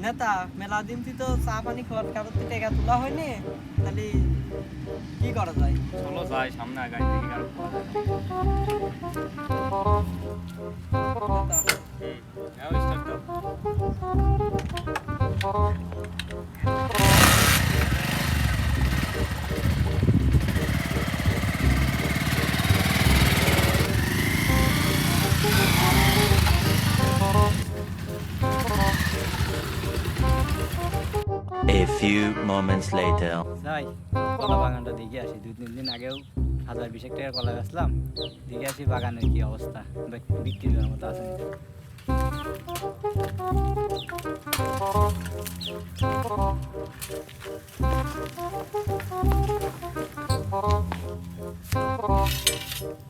নেতা মেলা দিন তুই তো চা পানি খাওয়ার কারোর তো টেকা তোলা হয়নি তাহলে কি করা যায়? চলো যাই সামনে আগাই দেখি কারও নেতা, হুম start A few moments later. যাই কলা বাগানটা দেখে আসি দুই তিন দিন আগেও হাজার বিশেক টাকা কলা গাছলাম দেখে আসি বাগানের কি অবস্থা বিক- বিক্রি করার মতো আছে নাকি। না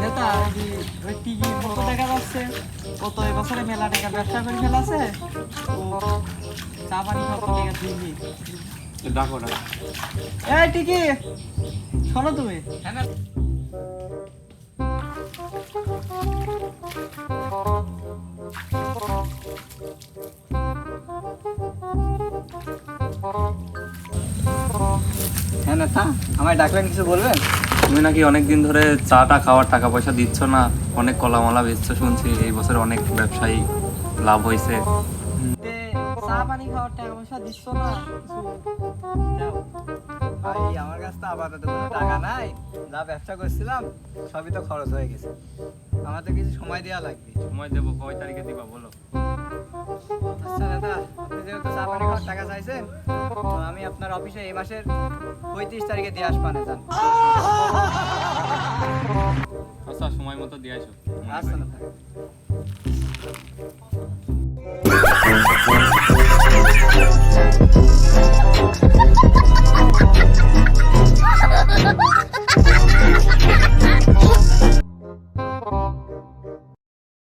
নেতা ওই টিকি এবছরে মেলা টাকা ব্যবসা করে ফেলাছে। ও চা পানি খাওয়া টাকা দিবি ডাকো না এই টিকি! শোনো তুমি। হ্যাঁ হ্যাঁ না আমায় ডাকলেন কিছু বলবেন? তুমি নাকি অনেক দিন ধরে চাটা খাওয়ার টাকা পয়সা দিচ্ছ না? অনেক কলামলা বেচছো শুনছি এই বছর অনেক ব্যবসায়ী লাভ হয়েছে চা পানি খাওয়ার টাকা পয়সা দিচ্ছ না? ভাই আমার কাছে তো আপাতত কোনো টাকা নাই। যা ব্যবসা করছিলাম সবই তো খরচ হয়ে গেছে। আমার তো কিছু সময় দেওয়া লাগবে। সময় দেবো কয় তারিখে দিবা বলো? আচ্ছা দাদা আপনি যেহেতু চা পানি খাওয়ার টাকা চাইছেন? আমি আপনার অফিসে এই মাসের পঁয়ত্রিশ তারিখে দিয়ে আসবানে যান আচ্ছা সময় মতো দিয়ে আসো। আসতে দাদা